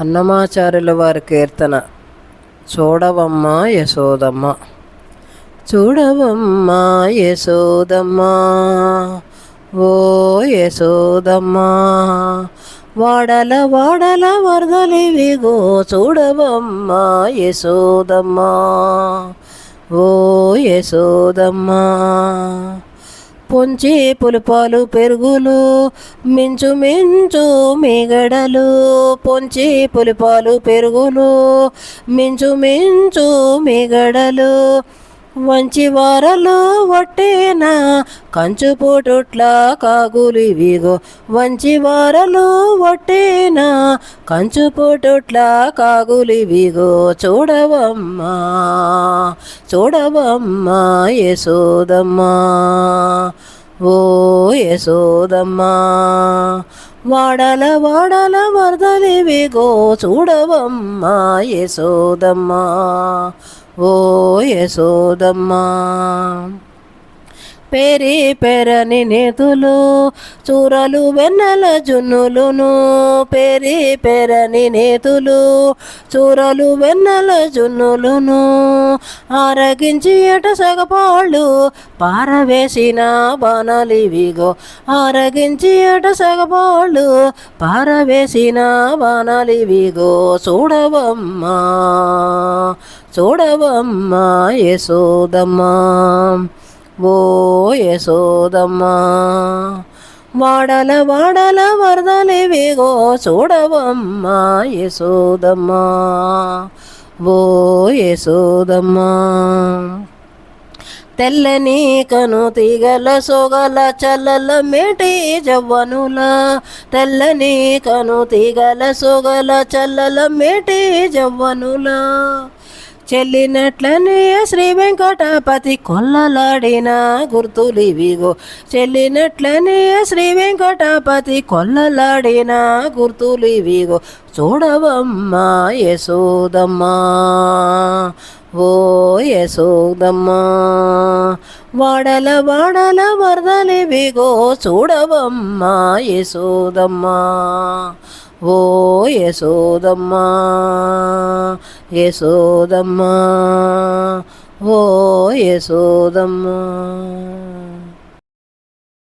అన్నమాచార్యుల వారి కీర్తన. చూడవమ్మ యశోదమ్మ. చూడవమ్మ యశోదమ్మ. ఓ యశోదమ్మ. వాడల వాడల వరదలివిగో చూడవమ్మ యశోదమ్మ. ఓ యశోదమ్మ. పొంచి పులిపాలు పెరుగులు మించు మించు మిగడలు. పొంచి పులిపాలు పెరుగులు మించు మించు మిగడలు. వంచి వారలు వట్టేనా కంచు పోటుట్ల కాగులు ఇవిగో. వంచి వారలు వట్టేనా కంచు పోటుట్ల కాగులు ఇవిగో. చూడవమ్మా. చూడవమ్మా యశోదమ్మా. ఓ యశోదమ్మా వాడల వాడల వరదలివిగో చూడవమ్మా యశోదమ్మా. ఓ యశోదమ్మా. పేరి పెరని నేతులు చూరలు వెన్నెల జున్నులును. పేరి పెరని నేతులు చూరలు వెన్నెల జున్నులును. ఆరగించి ఎట సగపాళ్ళు పారవేసిన బాణాలివిగో. ఆరగించి ఎట సగపాళ్ళు పారవేసిన బాణాలివిగో. చూడవమ్మా చూడవమ్మా యశోదమ్మా ఓ యశోదమ్మా వాడల వాడల వరదలివిగో చూడవమ్మా యశోదమ్మా ఓ యశోదమ్మా. తెల్లని కను తీగల సొగల చల్లల మేటి జవ్వనుల తెల్లని కను తీగల సొగల చల్లల మేటి జవ్వనుల. చెల్లినట్లనే శ్రీ వెంకటపతి కొల్లలాడిన గుర్తులివిగో. చెల్లినట్లనే శ్రీ వెంకటపతి కొల్లలాడిన గుర్తులివిగో. చూడవమ్మా యశోదమ్మ ఓ యశోదమ్మ వాడల వాడల వరదలివిగో. చూడవమ్మా యశోదమ్మ ఓ యశోదమ్మా యశోదమ్మా ఓ యశోదమ్మా.